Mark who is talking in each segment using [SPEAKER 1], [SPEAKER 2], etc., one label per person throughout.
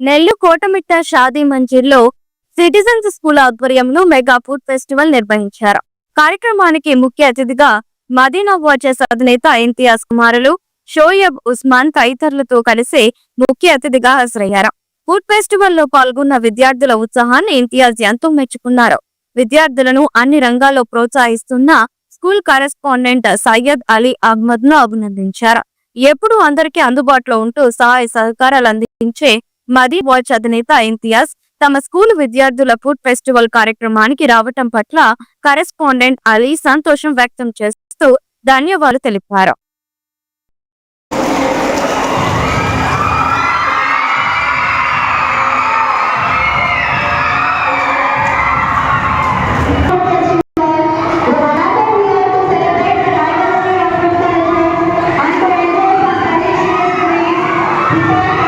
[SPEAKER 1] నెల్లు కోటమిట్ట షాదీ మంజిర్లో citizens school ఆధ్వర్యంలో మెగా ఫుడ్ ఫెస్టివల్ నిర్వహించారు. కార్యక్రమానికి ముఖ్య అతిథిగా మదీనా వాచెస్ అధినేత ఇంతియాజ్ కుమారులు షోయబ్ ఉస్మాన్ తదితరులతో కలిసి ముఖ్య అతిథిగా హాజరయ్యారు. ఫుడ్ ఫెస్టివల్లో పాల్గొన్న విద్యార్థుల ఉత్సాహాన్ని ఇంతియాజ్ ఎంతో మెచ్చుకున్నారు. విద్యార్థులను అన్ని రంగాల్లో ప్రోత్సహిస్తున్న స్కూల్ కరెస్పాండెంట్ సయ్యద్ అలీ అహ్మద్ను అభినందించారు. ఎప్పుడూ అందరికీ అందుబాటులో ఉంటూ సహాయ సహకారాలు అందించే మదీ వాచ్ అధినేత ఇంతియాజ్ తమ స్కూల్ విద్యార్థుల ఫుడ్ ఫెస్టివల్ కార్యక్రమానికి రావటం పట్ల కరెస్పాండెంట్ అలీ సంతోషం వ్యక్తం చేస్తూ ధన్యవాదాలు తెలిపారు.
[SPEAKER 2] ఈరోజు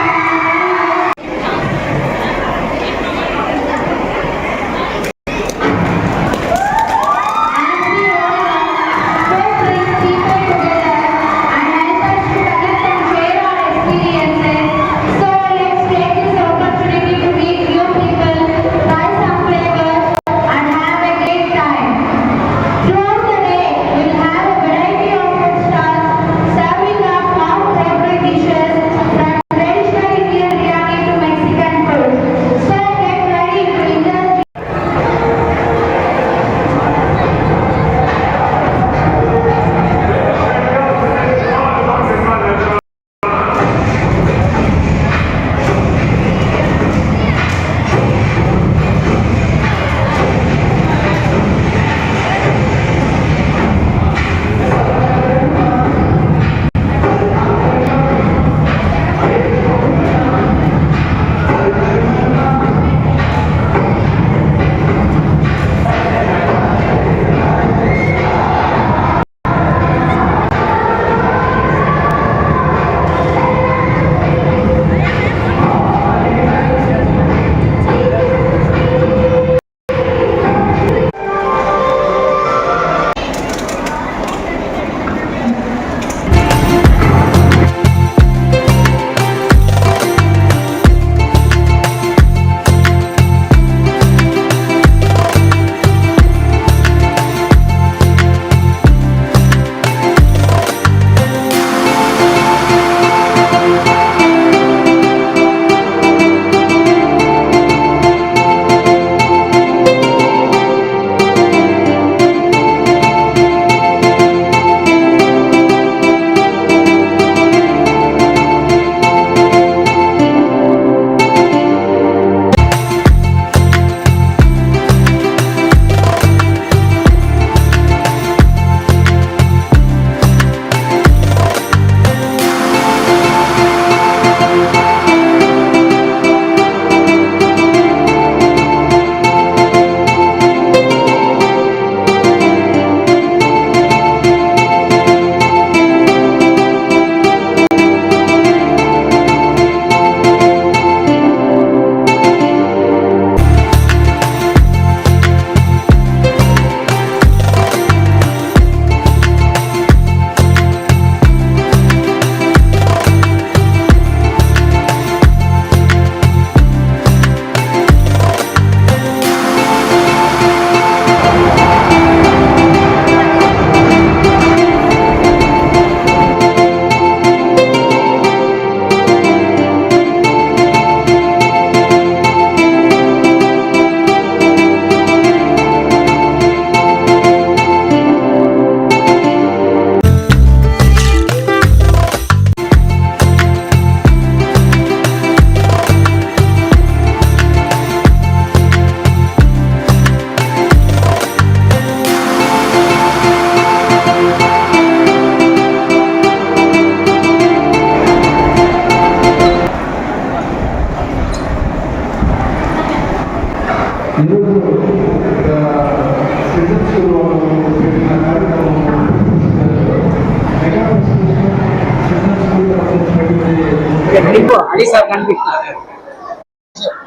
[SPEAKER 3] కనిపిస్తున్నారు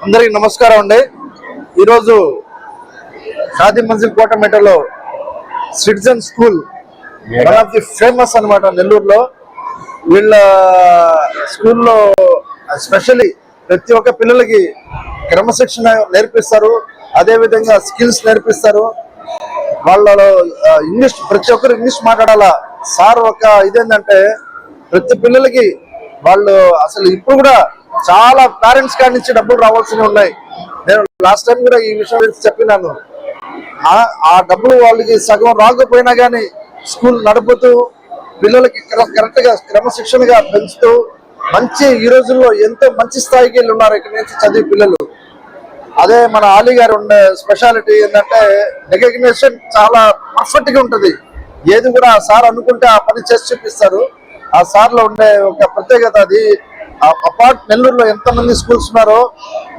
[SPEAKER 4] అందరికి నమస్కారం అండి. ఈరోజు Shadi Manzil కోటమేటలో citizen school one of the famous అన్నమాట నెల్లూరులో. వీళ్ళ స్కూల్లో స్పెషల్లీ ప్రతి ఒక్క పిల్లలకి క్రమశిక్షణ నేర్పిస్తారు. అదే విధంగా స్కిల్స్ నేర్పిస్తారు. వాళ్ళలో ఇంగ్లీష్ ప్రతి ఒక్కరు ఇంగ్లీష్ మాట్లాడాలా? సార్ ఒక ఇదేంటంటే ప్రతి పిల్లలకి వాళ్ళు అసలు ఇప్పుడు కూడా చాలా పేరెంట్స్ కాడి నుంచి డబ్బులు రావాల్సినవి ఉన్నాయి. నేను లాస్ట్ టైం కూడా ఈ విషయం గురించి చెప్పినాను. ఆ- డబ్బులు వాళ్ళకి సగం రాకపోయినా కానీ స్కూల్ నడుపుతూ పిల్లలకి కరెక్ట్గా క్రమశిక్షణగా పెంచుతూ మంచి ఈ రోజుల్లో ఎంతో మంచి స్థాయికి వెళ్ళి ఉన్నారు ఇక్కడ నుంచి చదివే పిల్లలు. అదే మన ఆలీ గారు ఉండే స్పెషాలిటీ ఏంటంటే రికగ్నేషన్ చాలా పర్ఫెక్ట్గా ఉంటుంది. ఏది కూడా ఆ సార్ అనుకుంటే ఆ పని చేసి చూపిస్తారు. ఆ సార్లో ఉండే ఒక ప్రత్యేకత అది అపార్ట్ నెల్లూరులో ఎంత మంది స్కూల్స్ ఉన్నారో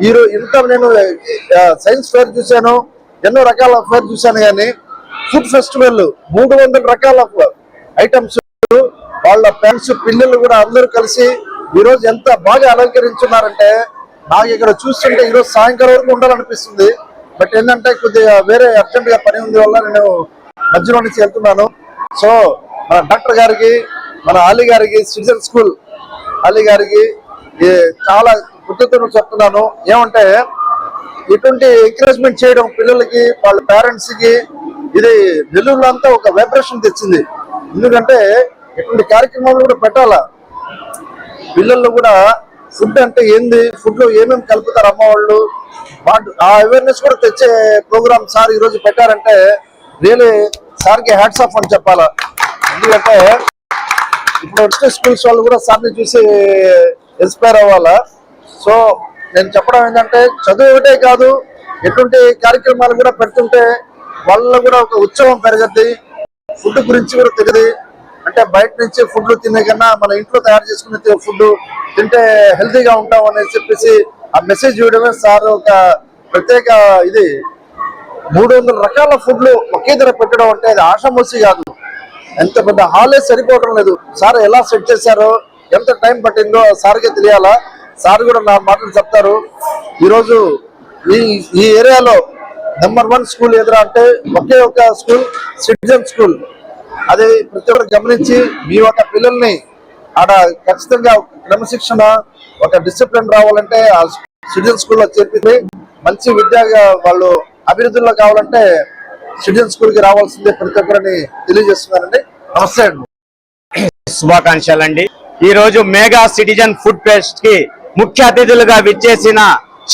[SPEAKER 4] ఈ ఇంత నేను సైన్స్ ఫేర్ చూశాను ఎన్నో రకాల ఫేర్ చూశాను కానీ ఫుడ్ ఫెస్టివల్ మూడు వందల రకాల ఐటమ్స్ వాళ్ళ ఫ్రెండ్స్ పిల్లలు కూడా అందరూ కలిసి ఈరోజు ఎంత బాగా అలంకరించున్నారంటే నాకు ఇక్కడ చూస్తుంటే ఈరోజు సాయంకాలం వరకు ఉండాలనిపిస్తుంది. బట్ ఏంటంటే కొద్దిగా వేరే అర్జెంట్గా పని ఉంది వల్ల నేను మధ్యలో నుంచి వెళ్తున్నాను. సో మన డాక్టర్ గారికి మన అలీ గారికి సిటిజన్ స్కూల్ అలీ గారికి చాలా కృతజ్ఞతలు చెప్తున్నాను. ఏమంటే ఇటువంటి ఎంకరేజ్మెంట్ చేయడం పిల్లలకి వాళ్ళ పేరెంట్స్కి ఇది నెల్లూరులో అంతా ఒక వైబ్రేషన్ తెచ్చింది. ఎందుకంటే ఇటువంటి కార్యక్రమాలు కూడా పెట్టాలా? పిల్లల్లో కూడా ఫుడ్ అంటే ఏంది? ఫుడ్లో ఏమేమి కలుపుతారు అమ్మవాళ్ళు? వాటి ఆ అవేర్నెస్ కూడా తెచ్చే ప్రోగ్రామ్ సార్ ఈరోజు పెట్టారంటే రియలీ సార్కి హ్యాట్స్ ఆఫ్ అని చెప్పాలా? ఎందుకంటే ఇప్పుడు వచ్చే స్కూల్స్ వాళ్ళు కూడా సార్ని చూసి ఇన్స్పైర్ అవ్వాలా? సో నేను చెప్పడం ఏంటంటే చదువు ఒకటే కాదు ఎటువంటి కార్యక్రమాలు కూడా పెడుతుంటే వాళ్ళలో కూడా ఒక ఉత్సవం పెరగద్ది ఫుడ్ గురించి కూడా తెగది. అంటే బయట నుంచి ఫుడ్ తినే కన్నా మన ఇంట్లో తయారు చేసుకునే ఫుడ్ తింటే హెల్తీగా ఉంటాం అని చెప్పేసి ఆ మెసేజ్ ఇవ్వడమే సార్ ఒక ప్రత్యేక ఇది. మూడు వందల రకాల ఫుడ్లు ఒకే ధర పెట్టడం అంటే అది ఆషామోసి కాదు. ఎంత పెద్ద హాలే సరిపోవడం లేదు. సార్ ఎలా సెట్ చేశారో ఎంత టైం పట్టిందో సార్కే తెలియాలా? సార్ కూడా నా మాటలు చెప్తారు. ఈరోజు ఈ ఈ ఏరియాలో నెంబర్ వన్ స్కూల్ ఎదురా అంటే ఒకే ఒక స్కూల్ సిటిజన్ స్కూల్. అది ప్రతి ఒక్కరు గమనించి మీ యొక్క పిల్లల్ని ఆడ ఖచ్చితంగా క్రమశిక్షణ ఒక డిసిప్లిన్ రావాలంటే ఆ సిటిజన్ స్కూల్లో చేర్పించి మంచి విద్యగా వాళ్ళు అభివృద్ధిలో కావాలంటే సిటిజన్ స్కూల్కి రావాల్సిందే ప్రతి ఒక్కరిని తెలియజేస్తున్నారండి నమస్తే అండి.
[SPEAKER 3] శుభాకాంక్షలండి. ఈ రోజు మెగా సిటిజన్ ఫుడ్ ఫెస్ట్కి ముఖ్య అతిథులుగా విచ్చేసిన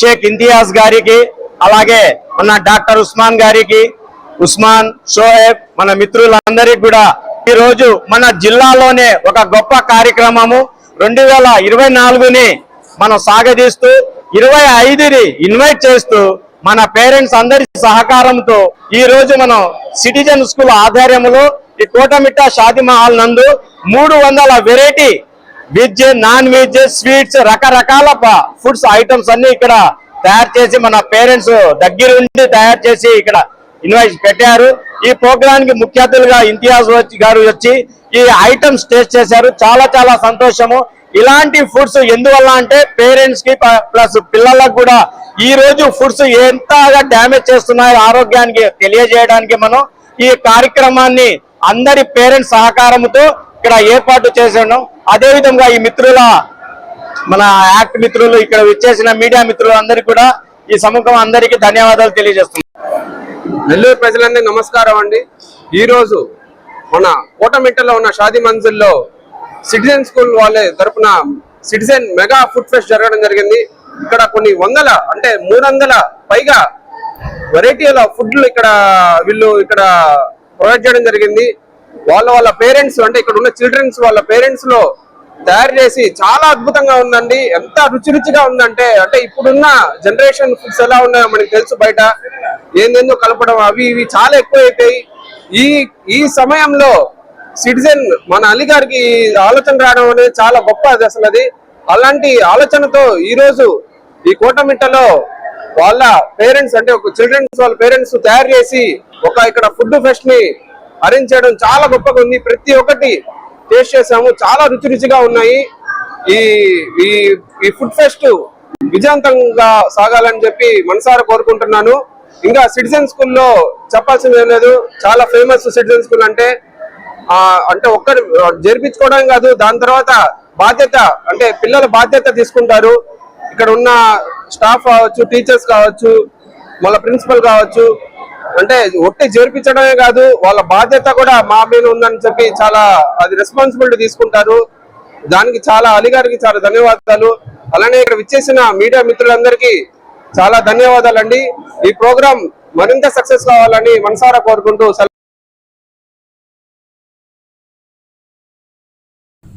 [SPEAKER 3] షేక్ ఇంతియాజ్ గారికి అలాగే మన డాక్టర్ ఉస్మాన్ గారికి ఉస్మాన్ షోయబ్ మన మిత్రులందరికీ కూడా ఈ రోజు మన జిల్లాలోనే ఒక గొప్ప కార్యక్రమము. రెండు వేల ఇరవై నాలుగుని మనం సాగదీస్తూ ఇరవై ఐదుని ఇన్వైట్ చేస్తూ మన పేరెంట్స్ అందరి సహకారంతో ఈ రోజు మనం సిటిజన్ స్కూల్ ఆధ్వర్యంలో ఈ కోటమిట్ట షాది మహల్ నందు మూడు వందల variety veg non veg sweets రకరకాల ఫుడ్స్ ఐటమ్స్ అన్ని ఇక్కడ తయారు చేసి మన పేరెంట్స్ దగ్గరుండి తయారు చేసి ఇక్కడ ఇన్వైట్ పెట్టారు. ఈ ప్రోగ్రామ్కి ముఖ్య అతిథులుగా ఇంతియాజ్ గారు వచ్చి ఈ ఐటమ్స్ టేస్ట్ చేశారు. చాలా చాలా సంతోషము. ఇలాంటి ఫుడ్స్ ఎందువల్ల అంటే పేరెంట్స్కి ప్లస్ పిల్లలకు కూడా ఈ రోజు ఫుడ్స్ ఎంతగా డ్యామేజ్ చేస్తున్నాయో ఆరోగ్యానికి తెలియజేయడానికి మనం ఈ కార్యక్రమాన్ని అందరి పేరెంట్స్ సహకారంతో ఇక్కడ ఏర్పాటు చేశాను. అదే విధంగా ఈ మిత్రుల మన యాక్ట్ మిత్రులు ఇక్కడ విచ్చేసిన మీడియా మిత్రులు అందరికీ కూడా ఈ సముఖం అందరికీ ధన్యవాదాలు తెలియజేస్తున్నాను.
[SPEAKER 5] నెల్లూరు ప్రజలందరికీ నమస్కారం అండి. ఈ రోజు మన కోటమిట్టలో ఉన్న షాదీ మంజిల్లో సిటిజన్ స్కూల్ వాళ్ళ తరపున సిటిజన్ మెగా ఫుడ్ ఫెస్ట్ జరగడం జరిగింది. ఇక్కడ కొన్ని వందల అంటే మూడు వందల పైగా వెరైటీల ఫుడ్లు ఇక్కడ వీళ్ళు ఇక్కడ ప్రొవైడ్ చేయడం జరిగింది. వాళ్ళ వాళ్ళ పేరెంట్స్ అంటే ఇక్కడ ఉన్న చిల్డ్రన్స్ వాళ్ళ పేరెంట్స్లో తయారు చేసి చాలా అద్భుతంగా ఉందండి. ఎంత రుచి రుచిగా ఉందంటే అంటే ఇప్పుడున్న జనరేషన్ ఫుడ్స్ ఎలా ఉన్నాయో మనకి తెలుసు బయట. ఏందేందో కలపడం అవి ఇవి చాలా ఎక్కువ అయిపోయి ఈ ఈ సమయంలో సిటిజన్ మన అలీ గారికి ఈ ఆలోచన రావడం అనేది చాలా గొప్ప అది అసలు అది. అలాంటి ఆలోచనతో ఈ రోజు ఈ కోటమిట్టలో వాళ్ళ పేరెంట్స్ అంటే ఒక చిల్డ్రన్స్ వాళ్ళ పేరెంట్స్ తయారు చేసి ఒక ఇక్కడ ఫుడ్ ఫెస్ట్ని అరేంజ్ చేయడం చాలా గొప్పగా ఉంది. ప్రతి ఒక్కటి టేస్ట్ చేసాము చాలా రుచి రుచిగా ఉన్నాయి. ఈ ఈ ఈ ఫుడ్ ఫెస్ట్ విజయవంతంగా సాగాలని చెప్పి మనసారా కోరుకుంటున్నాను. ఇంకా సిటిజన్ స్కూల్లో చెప్పాల్సింది ఏం లేదు. చాలా ఫేమస్ సిటిజన్ స్కూల్ అంటే అంటే ఒక్కరు జరిపించుకోవడం కాదు దాని తర్వాత బాధ్యత అంటే పిల్లల బాధ్యత తీసుకుంటారు. ఇక్కడ ఉన్న స్టాఫ్ కావచ్చు టీచర్స్ కావచ్చు మళ్ళీ ప్రిన్సిపల్ కావచ్చు అంటే ఒట్టి చేర్పించడమే కాదు వాళ్ళ బాధ్యత కూడా మా మీద ఉందని చెప్పి చాలా అది రెస్పాన్సిబిలిటీ తీసుకుంటారు. దానికి చాలా అలిగారికి చాలా ధన్యవాదాలు. అలానే ఇక్కడ విచ్చేసిన మీడియా మిత్రులందరికీ చాలా ధన్యవాదాలండి. ఈ ప్రోగ్రాం మరింత సక్సెస్ కావాలని మనసారా కోరుకుంటూ